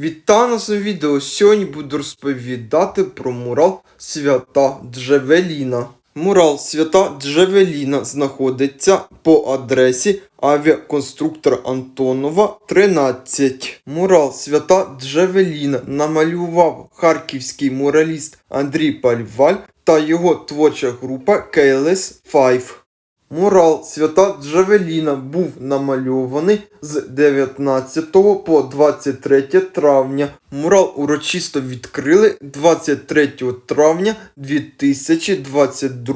Вітаю на своєму відео. Сьогодні буду розповідати про мурал свята Джевеліна. Мурал свята Джевеліна знаходиться по адресі авіаконструктора Антонова 13. Мурал свята Джевеліна намалював харківський мураліст Андрій Пальваль та його творча група KLS 5. Мурал свята Джавеліна був намальований з 19 по 23 травня. Мурал урочисто відкрили 23 травня 2022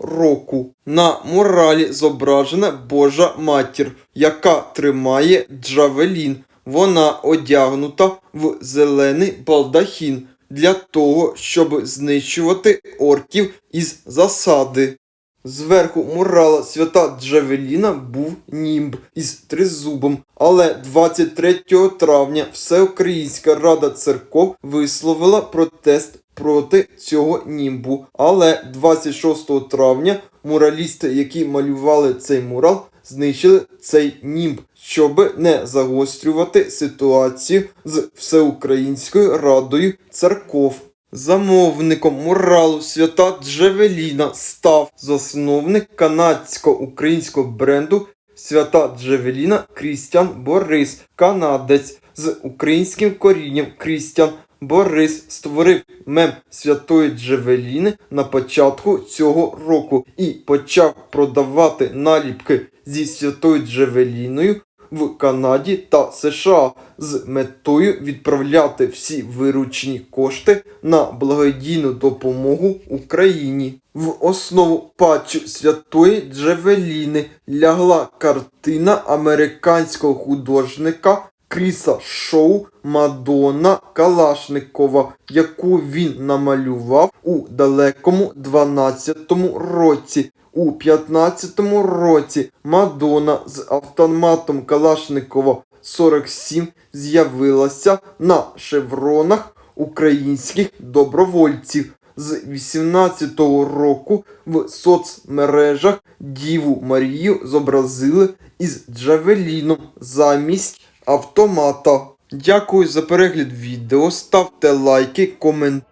року. На муралі зображена Божа матір, яка тримає Джавелін. Вона одягнута в зелений балдахін для того, щоб знищувати орків із засади. Зверху мурала свята Джавеліна був німб із тризубом, але 23 травня Всеукраїнська Рада церков висловила протест проти цього німбу. Але 26 травня муралісти, які малювали цей мурал, знищили цей німб, щоб не загострювати ситуацію з Всеукраїнською Радою церков. Замовником муралу свята Джевеліна став засновник канадсько-українського бренду свята Джевеліна Крістіан Борис, канадець з українським корінням Крістіан Борис створив мем святої Джевеліни на початку цього року і почав продавати наліпки зі святою Джевеліною в Канаді та США з метою відправляти всі виручені кошти на благодійну допомогу Україні. В основу патчу святої Джевеліни лягла картина американського художника Кріса Шоу Мадонна Калашникова, яку він намалював у далекому 12-му році. У 15-му році Мадонна з автоматом Калашникова 47 з'явилася на шевронах українських добровольців. З 18-го року в соцмережах Діву Марію зобразили із Джавеліном замість автомата. Дякую за перегляд відео. Ставте лайки, коментарі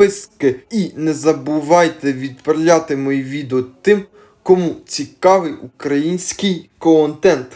підписки і не забувайте відправляти мої відео тим, кому цікавий український контент.